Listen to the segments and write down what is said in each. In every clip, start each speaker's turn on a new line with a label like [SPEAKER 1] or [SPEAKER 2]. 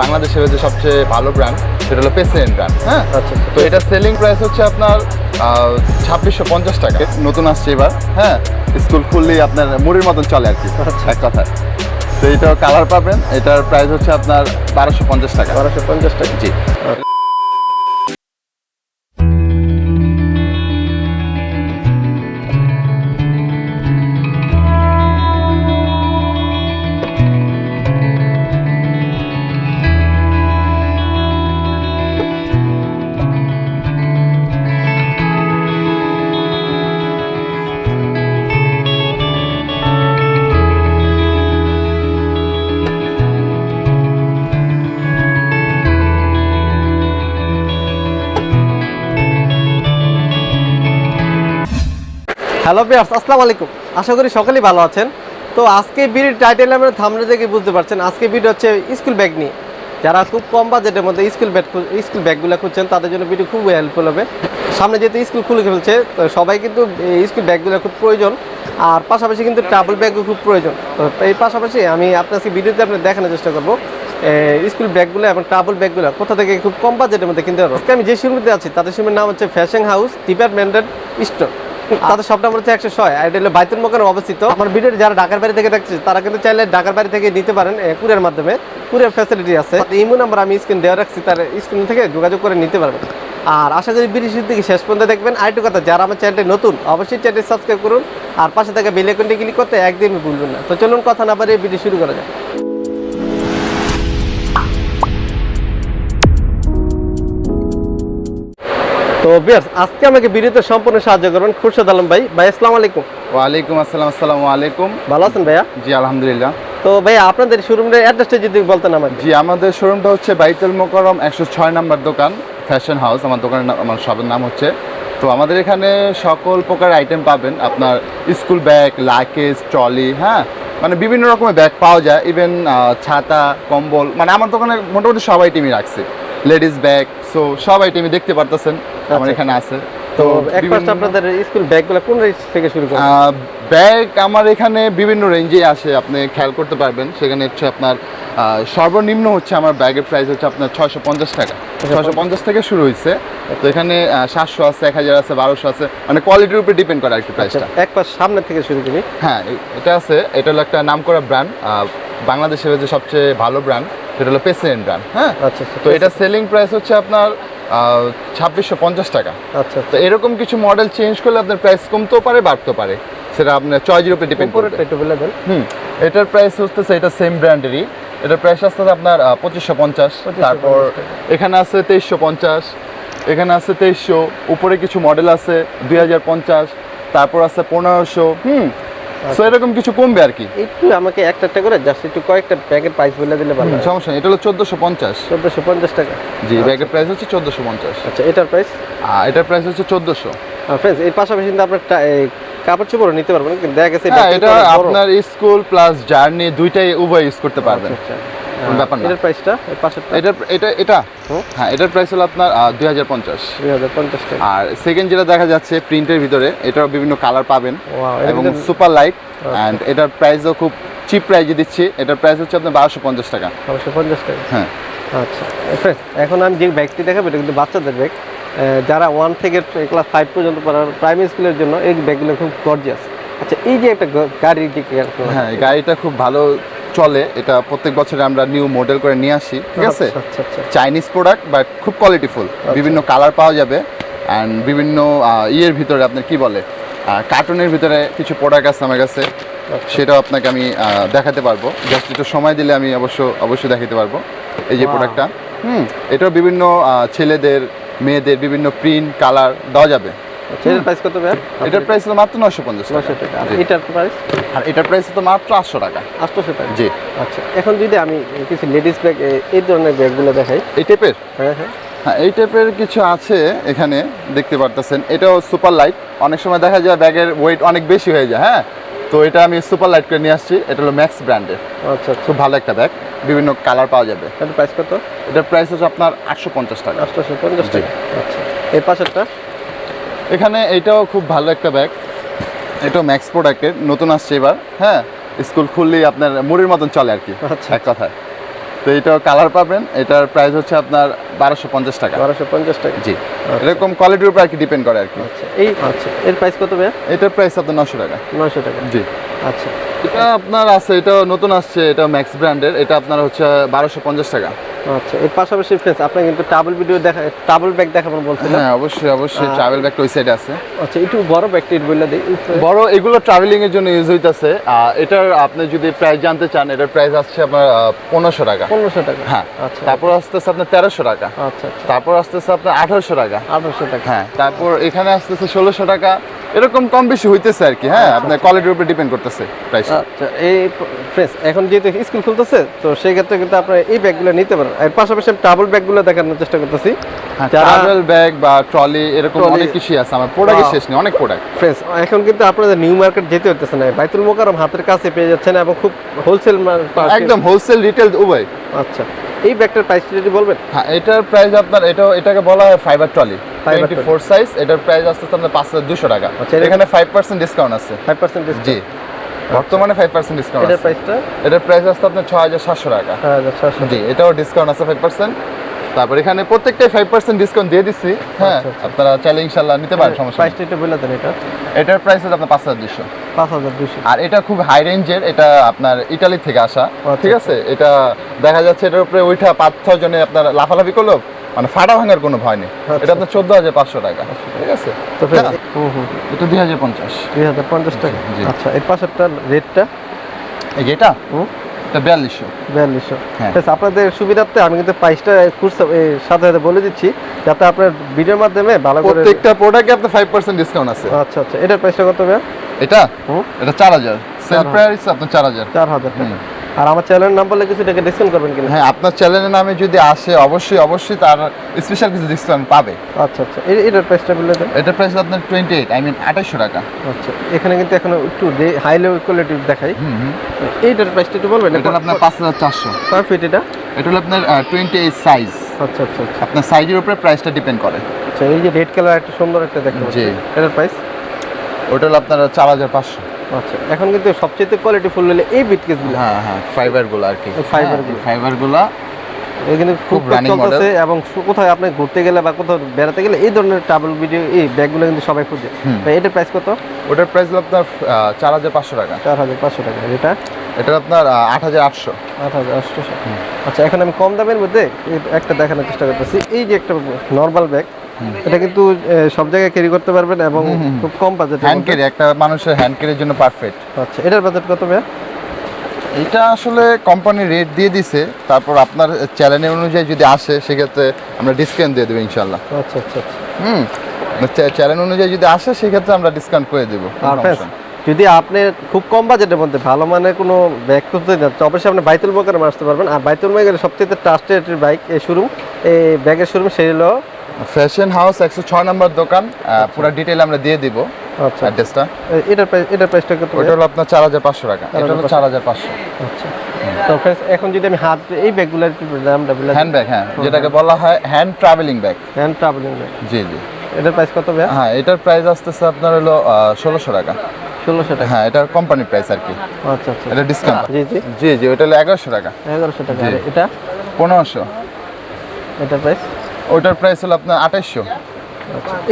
[SPEAKER 1] বাংলাদেশের যে সবচেয়ে ভালো ব্র্যান্ড সেটা হলো প্রেসিডেন্ট ব্র্যান্ড হ্যাঁ?
[SPEAKER 2] আচ্ছা,
[SPEAKER 1] তো এটা সেলিং প্রাইস হচ্ছে আপনার ছাব্বিশশো পঞ্চাশ টাকা। নতুন আসছে এবার। হ্যাঁ। স্কুল খুললেই আপনার মুড়ির মতন চলে আর কি
[SPEAKER 2] আচ্ছা।
[SPEAKER 1] এক কথা তো এটাও কালার পাবেন এটার প্রাইস হচ্ছে আপনার বারোশো পঞ্চাশ টাকা।
[SPEAKER 2] বারোশো পঞ্চাশ টাকা।
[SPEAKER 1] জি।
[SPEAKER 2] হ্যালো বিয়ার্স আসসালামু আলাইকুম। আশা করি সকলেই ভালো আছেন। তো আজকে ভিডিওর টাইটেল আমরা থামলে দেখে বুঝতে পারছেন। আজকে ভিডিও হচ্ছে স্কুল ব্যাগ নিয়ে। যারা খুব কম বাজেটের মধ্যে স্কুল ব্যাগ স্কুল ব্যাগগুলো খুঁজছেন, তাদের জন্য ভিডিও খুব হেল্পফুল হবে। সামনে যেহেতু স্কুল খুলে ফেলছে, তো সবাই কিন্তু স্কুল ব্যাগগুলো খুব প্রয়োজন। আর পাশাপাশি কিন্তু ট্রাভেল ব্যাগও খুব প্রয়োজন। তো এই পাশাপাশি আমি আপনাকে ভিডিওতে আপনার দেখানোর চেষ্টা করব স্কুল ব্যাগগুলো এবং ট্রাভেল ব্যাগগুলো কোথা থেকে খুব কম বাজেটের মধ্যে কিনতে পারব। আমি যে শোরুমে আছি, তাদের শোরুমের নাম হচ্ছে ফ্যাশন হাউস ডিপার্টমেন্টের স্টোর তাদের সব নাম্বার হচ্ছে একশো ছয়। আর এটা বাইতুল মোকার অবস্থিত। আমার ভিডিওটি যারা ঢাকার বাড়ি থেকে দেখছে তারা কিন্তু চাইলে ঢাকার বাড়ি থেকে নিতে পারেন কুরিয়ার মাধ্যমে। কুরিয়ার ফ্যাসিলিটি আছে। ইমো নাম্বার আমি স্ক্রিন দেওয়া রাখছি, তার স্ক্রিন থেকে যোগাযোগ করে নিতে পারবেন। আর আশা করি ভিডিও শুরু থেকে শেষ পর্যন্ত দেখবেন। আরেকটু কথা, যারা আমার চ্যানেলটি নতুন, অবশ্যই চ্যানেলটি সাবস্ক্রাইব করুন। আর পাশে থাকা বেল আইকনটি ক্লিক করতে একদমই ভুলবেন না। তো চলুন কথা না পারে ভিডিও শুরু করা যায় তো বিয়ার্স আজকে আমাকে ভিডিওতে সম্পূর্ণ সাহায্য করবেন খুরশাদ আলম ভাই। ভাই আসসালামু আলাইকুম।
[SPEAKER 1] ওয়ালাইকুম আসসালাম আসসালামু আলাইকুম।
[SPEAKER 2] ভালো আছেন ভাইয়া?
[SPEAKER 1] জি আলহামদুলিল্লাহ।
[SPEAKER 2] তো ভাইয়া আপনাদের শোরুমের অ্যাড্রেসটা যদি বলতেন আমার
[SPEAKER 1] জি আমাদের শোরুমটা হচ্ছে বাইতুল মোকরম একশো ছয় নাম্বার দোকান ফ্যাশন হাউস। আমার দোকানের নাম আমার শপের নাম হচ্ছে। তো আমাদের এখানে সকল প্রকার আইটেম পাবেন। আপনার স্কুল ব্যাগ লাকেজ ট্রলি হ্যাঁ? মানে বিভিন্ন রকমের ব্যাগ পাওয়া যায়। ইভেন ছাতা কম্বল মানে আমার দোকানে মোটামুটি সব আইটেমই রাখছে। লেডিস ব্যাগ সো সব আইটেমই দেখতে পারতেছেন। আমার
[SPEAKER 2] আচ্ছা।
[SPEAKER 1] এখানে আছে।
[SPEAKER 2] তো এক ফার্স্ট আপনাদের স্কুল ব্যাগগুলো কোন রেঞ্জ থেকে শুরু করেন
[SPEAKER 1] ব্যাগ আমার এখানে বিভিন্ন রেঞ্জে আসে আপনি খেয়াল করতে পারবেন। সেখানে হচ্ছে আপনার সর্বনিম্ন হচ্ছে আমার ব্যাগের প্রাইস হচ্ছে আপনার ছয়শো পঞ্চাশ টাকা। ছয়শো পঞ্চাশ। থেকে শুরু হয়েছে। তো এখানে সাতশো আছে এক হাজার আছে বারোশো আছে। মানে কোয়ালিটির উপরে ডিপেন্ড করে আর কি
[SPEAKER 2] আচ্ছা
[SPEAKER 1] প্রাইসটা
[SPEAKER 2] এক পাশ সামনে থেকে শুরু করি।
[SPEAKER 1] হ্যাঁ এটা আছে এটা হলো একটা নাম করা ব্র্যান্ড বাংলাদেশের যে সবচেয়ে ভালো ব্র্যান্ড সেটা হলো প্রেসিডেন্ট ব্র্যান্ড হ্যাঁ?
[SPEAKER 2] আচ্ছা আচ্ছা
[SPEAKER 1] তো এটা সেলিং প্রাইস হচ্ছে আপনার ছাব্বিশশো পঞ্চাশ টাকা।
[SPEAKER 2] আচ্ছা
[SPEAKER 1] তো এরকম কিছু মডেল চেঞ্জ করলে আপনার প্রাইস কমতেও পারে বাড়তেও পারে। সেটা আপনার চয়েজের উপরে ডিপেন্ড করবে।
[SPEAKER 2] বলে দেন।
[SPEAKER 1] হুম এটার প্রাইস হচ্ছে এটা সেম ব্র্যান্ডেরই এটার প্রাইস আসতেছে আপনার পঁচিশশো পঞ্চাশ।
[SPEAKER 2] 2550
[SPEAKER 1] তারপর এখানে আছে তেইশশো পঞ্চাশ। এখানে আছে তেইশশো। উপরে কিছু মডেল আছে দুই হাজার পঞ্চাশ। তারপর আছে পনেরোশো। হুম
[SPEAKER 2] আচ্ছা।
[SPEAKER 1] সো এরকম কিছু কমবে আর কি?
[SPEAKER 2] একটু আমাকে একটা একটা করে জাস্ট একটু কয়েকটা ব্যাগের প্রাইস বলে দিলে ভালো হয়।
[SPEAKER 1] সমস্যা এটা হলো চোদ্দোশো পঞ্চাশ।
[SPEAKER 2] চোদ্দোশো পঞ্চাশ টাকা।
[SPEAKER 1] জি ব্যাগের প্রাইস হচ্ছে চোদ্দোশো পঞ্চাশ।
[SPEAKER 2] আচ্ছা এটার প্রাইস
[SPEAKER 1] আর এটার প্রাইস হচ্ছে চোদ্দোশো।
[SPEAKER 2] ফ্রেন্ডস এর পাশাপাশি কিন্তু আপনার কাপড় চোপড় নিতে পারবেন কিন্তু দেখা গেছে
[SPEAKER 1] হ্যাঁ এটা আপনার স্কুল প্লাস জার্নি দুইটাই উভয় ইউজ করতে পারবেন।
[SPEAKER 2] আচ্ছা, আচ্ছা।
[SPEAKER 1] ব্যাপার না।
[SPEAKER 2] এটার প্রাইসটা
[SPEAKER 1] এটার এটা এটা? হ্যাঁ এটার প্রাইস হলো আপনার দুই হাজার পঞ্চাশ।
[SPEAKER 2] দুই হাজার পঞ্চাশ
[SPEAKER 1] আর সেকেন্ড যেটা দেখা যাচ্ছে প্রিন্টের ভিতরে এটার বিভিন্ন কালার পাবেন। এবং সুপার লাইট অ্যান্ড এটার প্রাইসও খুব চিপ প্রাইসে দিচ্ছি। এটার প্রাইস হচ্ছে আপনার বারোশো পঞ্চাশ টাকা।
[SPEAKER 2] বারোশো পঞ্চাশ টাকা?
[SPEAKER 1] হ্যাঁ।
[SPEAKER 2] আচ্ছা। এখন আমি যে ব্যাগটি দেখাবো এটা কিন্তু বাচ্চাদের ব্যাগ যারা ওয়ান থেকে ক্লাস ফাইভ পর্যন্ত পড়ার প্রাইমারি স্কুলের জন্য এই ব্যাগগুলো খুব গর্জিয়াস আচ্ছা এই যে একটা গাড়ির দিকে
[SPEAKER 1] হ্যাঁ এই গাড়িটা খুব ভালো চলে এটা প্রত্যেক বছরে আমরা নিউ মডেল করে নিয়ে আসি ঠিক আছে?
[SPEAKER 2] আচ্ছা আচ্ছা
[SPEAKER 1] চাইনিজ প্রোডাক্ট বাট খুব কোয়ালিটিফুল বিভিন্ন কালার পাওয়া যাবে অ্যান্ড বিভিন্ন ইয়ের ভিতরে আপনার কি বলে কার্টুনের ভিতরে কিছু প্রোডাক্ট আছে আমার কাছে
[SPEAKER 2] আচ্ছা।
[SPEAKER 1] সেটাও আপনাকে আমি দেখাতে পারব। জাস্ট একটু সময় দিলে আমি অবশ্য অবশ্যই দেখাতে পারব এই যে প্রোডাক্টটা হুম। এটাও বিভিন্ন ছেলেদের মেয়েদের বিভিন্ন প্রিন্ট কালার দেওয়া যাবে।
[SPEAKER 2] আচ্ছা এটার প্রাইস কত
[SPEAKER 1] এটার প্রাইস হলো মাত্র নশো পঞ্চাশ
[SPEAKER 2] নশো টাকা। এটার প্রাইস
[SPEAKER 1] আর এটার প্রাইস তো মাত্র আটশো টাকা।
[SPEAKER 2] আটশোশো টাকা?
[SPEAKER 1] জি।
[SPEAKER 2] আচ্ছা এখন যদি আমি কিছু লেডিস ব্যাগ এই ধরনের ব্যাগগুলো দেখাই।
[SPEAKER 1] এই টাইপের
[SPEAKER 2] হ্যাঁ হ্যাঁ।
[SPEAKER 1] হ্যাঁ এই টাইপের কিছু আছে এখানে দেখতে পারতেছেন। এটাও সুপার লাইট অনেক সময় দেখা যায় ব্যাগের ওয়েট অনেক বেশি হয়ে যায় হ্যাঁ? তো এটা আমি সুপার লাইট করে নিয়ে আসছি। এটা হলো ম্যাক্স ব্র্যান্ডের
[SPEAKER 2] আচ্ছা আচ্ছা।
[SPEAKER 1] খুব ভালো একটা ব্যাগ বিভিন্ন কালার পাওয়া যাবে।
[SPEAKER 2] এটার প্রাইস কত?
[SPEAKER 1] এটার প্রাইস হচ্ছে আপনার আটশো পঞ্চাশ টাকা।
[SPEAKER 2] আটশোশো পঞ্চাশ টাকা। আচ্ছা। এর পাশেরটা?
[SPEAKER 1] এখানে এটাও খুব ভালো একটা ব্যাগ এটাও ম্যাক্স প্রোডাক্টের নতুন আসছে এবার। হ্যাঁ স্কুল খুললেই আপনার মুড়ির মতন চলে আর কি
[SPEAKER 2] আচ্ছা।
[SPEAKER 1] এক কথায়। তো এটাও কালার পাবেন এটার প্রাইস হচ্ছে আপনার বারোশো পঞ্চাশ টাকা।
[SPEAKER 2] বারোশো পঞ্চাশ টাকা।
[SPEAKER 1] জি এরকম কোয়ালিটির উপর আর কি ডিপেন্ড করে আর কি।
[SPEAKER 2] আচ্ছা এই আচ্ছা এর প্রাইস কত ভাইয়া?
[SPEAKER 1] এটার প্রাইস আপনার নশো টাকা।
[SPEAKER 2] নয়শো টাকা।
[SPEAKER 1] জি।
[SPEAKER 2] আচ্ছা।
[SPEAKER 1] এটা আপনার আছে এটা নতুন আসছে এটা ম্যাক্স ব্র্যান্ডের এটা আপনার হচ্ছে বারোশো পঞ্চাশ টাকা।
[SPEAKER 2] আচ্ছা এর পাশাপাশি ফ্রেন্ডস আপনি কিন্তু টাবল ভিডিও দেখা টাবল ব্যাগ দেখাবেন বলছিলেন
[SPEAKER 1] হ্যাঁ অবশ্যই অবশ্যই ট্রাভেল ব্যাগটা ওই সাইডে আছে।
[SPEAKER 2] আচ্ছা একটু বড় ব্যাগটা বলে দিই
[SPEAKER 1] বড়। এগুলো ট্রাভেলিং এর জন্য ইউজ হইতাছে। এটার আপনি যদি প্রাইস জানতে চান এটার প্রাইস আসছে আপনার পনেরোশো টাকা।
[SPEAKER 2] পনেরোশো টাকা।
[SPEAKER 1] হ্যাঁ
[SPEAKER 2] আচ্ছা।
[SPEAKER 1] তারপর আসতেছে আপনার তেরোশো টাকা।
[SPEAKER 2] আচ্ছা আচ্ছা।
[SPEAKER 1] তারপর আসতেছে আপনার আঠারোশো টাকা।
[SPEAKER 2] আঠারোশো টাকা।
[SPEAKER 1] হ্যাঁ তারপর এখানে আসতেছে ষোলোশো টাকা। এরকম কম বেশি হইতেছে আর কি হ্যাঁ? আপনার কোয়ালিটির উপর ডিপেন্ড করতেছে প্রাইস
[SPEAKER 2] আচ্ছা এই ফ্রেন্ডস এখন যেহেতু স্কুল খুলতেছে তো সেই ক্ষেত্রে কিন্তু আপনারা এই ব্যাগগুলো নিতে পারেন। এর পাশাপাশি আমি টাবল ব্যাগগুলো দেখানোর চেষ্টা করতেছি।
[SPEAKER 1] ট্রাভেল ব্যাগ বা ট্রলি এরকম অনেক কিছুই আছে আমার প্রোডাক্ট. শেষ নেই অনেক প্রোডাক্ট
[SPEAKER 2] ফ্রেন্ডস এখন কিন্তু আপনাদের নিউ মার্কেট যেতে হতেছে না। বাইতুল মোকারম হাতের কাছে পেয়ে যাচ্ছেন এবং খুব হোলসেল
[SPEAKER 1] একদম হোলসেল রিটেল উভয়।
[SPEAKER 2] আচ্ছা এই ব্যাগটার প্রাইস যদি বলবেন?
[SPEAKER 1] হ্যাঁ এটার প্রাইস আপনার এটা এটাকে বলা হয় fiber trolley
[SPEAKER 2] Fiber
[SPEAKER 1] twenty four size এটার প্রাইস আসতে আপনার পাঁচ হাজার দুশো টাকা।
[SPEAKER 2] আচ্ছা,
[SPEAKER 1] এখানে ফাইভ পার্সেন্ট ডিসকাউন্ট আছে।
[SPEAKER 2] ফাইভ পার্সেন্ট
[SPEAKER 1] জি। বর্তমানে ফাইভ পার্সেন্ট ডিসকাউন্ট
[SPEAKER 2] এটার
[SPEAKER 1] আছে।
[SPEAKER 2] প্রাইসটা
[SPEAKER 1] এটার প্রাইস আসতে আপনার ছয় হাজার সাতশো টাকা।
[SPEAKER 2] হ্যাঁ ছশো
[SPEAKER 1] জি এটাও ডিসকাউন্ট আছে ফাইভ পার্সেন্ট তারপর এখানে প্রত্যেকটাই ফাইভ পার্সেন্ট ডিসকাউন্ট দিয়ে দিচ্ছি। হ্যাঁ
[SPEAKER 2] আচ্ছা, আচ্ছা।
[SPEAKER 1] আপনারা চাইলে ইনশাল্লাহ নিতে পারেন সমস্যা
[SPEAKER 2] প্রাইসটা একটু বলে দেন এটা।
[SPEAKER 1] এটার প্রাইস হচ্ছে আপনার পাঁচ হাজার দুশো
[SPEAKER 2] পাঁচ হাজার দুশো
[SPEAKER 1] আর এটা খুব হাই রেঞ্জের এটা আপনার ইটালি থেকে আসা। ঠিক আছে? এটা দেখা যাচ্ছে এটার উপরে ওইটা পাঁচ ছয় জনে আপনার লাফালাফি করল মানে ফাটা ভাঙার কোনো ভয় নেই।
[SPEAKER 2] আচ্ছা।
[SPEAKER 1] এটা আপনার চোদ্দ হাজার পাঁচশো টাকা। ঠিক আছে?
[SPEAKER 2] তো
[SPEAKER 1] এটা দুই হাজার পঞ্চাশ।
[SPEAKER 2] দুই হাজার পঞ্চাশ টাকা। আচ্ছা এর পাশেরটা রেটটা?
[SPEAKER 1] এই যে এটা? বিয়াল্লিশশো।
[SPEAKER 2] বিয়াল্লিশশো।
[SPEAKER 1] হ্যাঁ।
[SPEAKER 2] আপনাদের সুবিধার্থে আমি কিন্তু প্রাইসটা খুচরা সাথে সাথে বলে দিচ্ছি যাতে আপনার ভিডিওর মাধ্যমে ভালো করে
[SPEAKER 1] প্রত্যেকটা প্রোডাক্টে আপনার ফাইভ পার্সেন্ট ডিসকাউন্ট আছে।
[SPEAKER 2] আচ্ছা আচ্ছা। এটার প্রাইসটা কত হবে
[SPEAKER 1] এটা? এটা চার হাজার। সেল প্রাইস আপনার চার হাজার।
[SPEAKER 2] চার হাজার টাকা। আর আমার চ্যানেলের নাম বললে কিছু টাকা ডিসকাউন্ট করবেন কিনা?
[SPEAKER 1] হ্যাঁ আপনার চ্যানেলের নামে যদি আসে অবশ্যই অবশ্যই তার স্পেশাল কিছু ডিসকাউন্ট পাবে।
[SPEAKER 2] আচ্ছা আচ্ছা। এটার প্রাইসটা বলে দেন।
[SPEAKER 1] এটার প্রাইস আপনার টোয়েন্টি এইট আই মিন আঠাশশো টাকা।
[SPEAKER 2] আচ্ছা এখানে কিন্তু এখন একটু হাই লেভেল কোয়ালিটি দেখাই। এইটার প্রাইসটা একটু বলবেন?
[SPEAKER 1] এটা আপনার পাঁচ হাজার চারশো।
[SPEAKER 2] পার ফিট এটা?
[SPEAKER 1] এটা হলো আপনার টোয়েন্টি এইট সাইজ
[SPEAKER 2] আচ্ছা আচ্ছা আচ্ছা।
[SPEAKER 1] আপনার সাইজের উপরে প্রাইসটা ডিপেন্ড করে।
[SPEAKER 2] আচ্ছা এই যে রেড কালার একটা সুন্দর একটা দেখতে পাচ্ছি। এটার প্রাইস
[SPEAKER 1] ওটা হলো আপনার চার হাজার পাঁচশো।
[SPEAKER 2] আচ্ছা এখন কিন্তু সবচেয়ে কোয়ালিটি ফুল হলে এই বিট কেসগুলো
[SPEAKER 1] হ্যাঁ হ্যাঁ ফাইবারগুলো আর কি।
[SPEAKER 2] গুলো।
[SPEAKER 1] ফাইবারগুলো
[SPEAKER 2] এই কিন্তু খুব
[SPEAKER 1] running
[SPEAKER 2] চলতেছে এবং কোথাও আপনি ঘুরতে গেলে বা কোথাও বেড়াতে গেলে এই ধরনের ট্রাভেল ভিডিও এই ব্যাগগুলো কিন্তু সবাই খুঁজে। তো এটার প্রাইস কত?
[SPEAKER 1] ওটার প্রাইস হলো আপনার চার হাজার পাঁচশো টাকা।
[SPEAKER 2] চার হাজার পাঁচশো টাকা। এটা?
[SPEAKER 1] এটা আপনার আট হাজার আটশো।
[SPEAKER 2] আট হাজার আটশোশো আচ্ছা এখন আমি কম দামের মধ্যে একটা দেখানোর চেষ্টা করতেছি। এই যে একটা নর্মাল ব্যাগ এটা কিন্তু সব জায়গায় ক্যারি করতে পারবেন এবং খুব কম বাজেট
[SPEAKER 1] হ্যান্ড ক্যারি একটা মানুষের হ্যান্ড ক্যারির জন্য পারফেক্ট
[SPEAKER 2] আচ্ছা এটার বাজেট কত ভাইয়া?
[SPEAKER 1] এটা আসলে কোম্পানি রেট দিয়ে দিছে তারপর আপনার চ্যানেল অনুযায়ী যদি আসে সেক্ষেত্রে আমরা ডিসকাউন্ট দিয়ে দেবো ইনশাল্লাহ
[SPEAKER 2] আচ্ছা আচ্ছা আচ্ছা।
[SPEAKER 1] হুম চ্যানেল অনুযায়ী যদি আসে সেক্ষেত্রে আমরা ডিসকাউন্ট করে দেবো।
[SPEAKER 2] যদি আপনি খুব কম বাজেটের মধ্যে ভালো মানের কোনো ব্যাগ খুঁজতে তো অবশ্যই আপনি বাইতুল মোকারমে আসতে পারবেন। আর বাইতুল মোকারমে সবচেয়ে ট্রাস্টেড বাইক এই শোরুম এই ব্যাগের শোরুম সেই হলো
[SPEAKER 1] ফ্যাশন হাউস একশো ছয় নম্বর দোকান পুরো ডিটেল আমরা দিয়ে দিব
[SPEAKER 2] আচ্ছা।
[SPEAKER 1] অ্যাড্রেসটা
[SPEAKER 2] এটার প্রাইস এটার প্রাইসটা কত
[SPEAKER 1] ওইটা হলো আপনার চার হাজার পাঁচশো টাকা। এটা হলো চার হাজার পাঁচশো।
[SPEAKER 2] আচ্ছা। তো এখন যদি আমি হাত এই ব্যাগগুলোর একটু দামটা বলে
[SPEAKER 1] হ্যান্ড ব্যাগ হ্যাঁ যেটাকে বলা হয় hand travelling bag
[SPEAKER 2] hand travelling bag
[SPEAKER 1] জি জি।
[SPEAKER 2] এটার প্রাইস কত ভাইয়া?
[SPEAKER 1] হ্যাঁ এটার প্রাইস আসতেছে আপনার হলো ষোলোশো টাকা।
[SPEAKER 2] ষোলোশো টাকা।
[SPEAKER 1] হ্যাঁ এটা প্রাইস আর কি।
[SPEAKER 2] আচ্ছা আচ্ছা।
[SPEAKER 1] এটা ডিসকাউন্ট
[SPEAKER 2] জি জি।
[SPEAKER 1] জি জি ওটা হলো এগারোশো টাকা।
[SPEAKER 2] এগারোশো টাকা। এটা?
[SPEAKER 1] পনেরোশো।
[SPEAKER 2] এটার প্রাইস
[SPEAKER 1] ওটার প্রাইস হলো আপনার আঠাইশশো।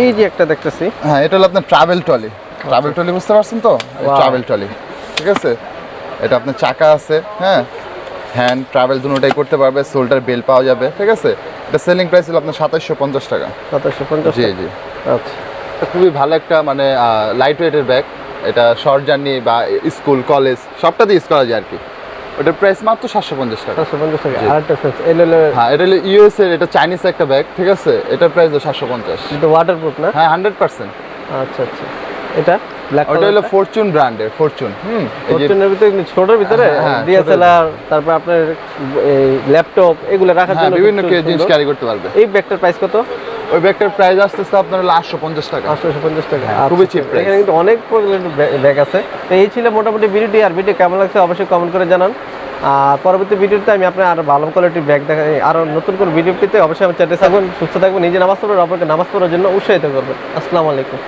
[SPEAKER 2] এই যে একটা দেখতেছি।
[SPEAKER 1] হ্যাঁ এটা হলো আপনার ট্রাভেল ট্রলি ট্রাভেল ট্রলি বুঝতে পারছেন তো? ট্রাভেল ট্রলি ঠিক আছে? এটা আপনার চাকা আছে হ্যাঁ? হ্যান্ড ট্রাভেল দুটোটাই করতে পারবে শোল্ডার বেল পাওয়া যাবে ঠিক আছে? এটা সেলিং প্রাইস হলো আপনার সাতাশশো পঞ্চাশ টাকা।
[SPEAKER 2] সাতাশশো পঞ্চাশ
[SPEAKER 1] জি জি।
[SPEAKER 2] আচ্ছা।
[SPEAKER 1] খুবই ভালো একটা মানে লাইট ওয়েটের ব্যাগ এটা শর্ট জার্নি বা স্কুল কলেজ সবটাতে ইউজ করা যায় আর কি। ওটার প্রাইস মাত্র সাতশো পঞ্চাশ টাকা।
[SPEAKER 2] সাতশো পঞ্চাশ টাকা।
[SPEAKER 1] জি।
[SPEAKER 2] আর একটা হলো
[SPEAKER 1] হ্যাঁ এটা হলো ইউএস এর এটা চাইনিজ একটা ব্যাগ ঠিক আছে? এটার প্রাইস সাতশো পঞ্চাশ।
[SPEAKER 2] এটা ওয়াটারপ্রুফ না?
[SPEAKER 1] হ্যাঁ হান্ড্রেড পার্সেন্ট
[SPEAKER 2] আচ্ছা আচ্ছা। এটা
[SPEAKER 1] ওটা হলো ফরচুন ব্র্যান্ডের ফরচুন হুম
[SPEAKER 2] ফরচুনের ভিতরে কিন্তু ভিতরে
[SPEAKER 1] হ্যাঁ, হ্যাঁ,
[SPEAKER 2] ডিএসএলআর তারপর আপনার এই ল্যাপটপ এগুলো রাখার
[SPEAKER 1] হ্যাঁ
[SPEAKER 2] জন্য
[SPEAKER 1] বিভিন্ন জিনিস ক্যারি করতে পারবে।
[SPEAKER 2] এই ব্যাগটার প্রাইস কত?
[SPEAKER 1] ওই ব্যাগটার প্রাইস আসতেছে আপনার হলো আটশো পঞ্চাশ টাকা।
[SPEAKER 2] আটশো পঞ্চাশ টাকা।
[SPEAKER 1] হ্যাঁ,
[SPEAKER 2] আচ্ছা,
[SPEAKER 1] খুবই চিপ
[SPEAKER 2] এখানে কিন্তু অনেক ব্যাগ আছে। তো এই ছিল মোটামুটি ভিডিওটি আর ভিডিও কেমন লাগছে অবশ্যই কমেন্ট করে জানান। আর পরবর্তী ভিডিওতে আমি আপনার আরও ভালো কোয়ালিটির ব্যাগ দেখা আরও নতুন করে ভিডিও পেতে অবশ্যই আমার চ্যানেলে থাকবেন সুস্থ থাকবেন নিজে নামাজ পড়বেন অপরকে নামাজ পড়ার জন্য উৎসাহিত করবেন। আসসালামু আলাইকুম।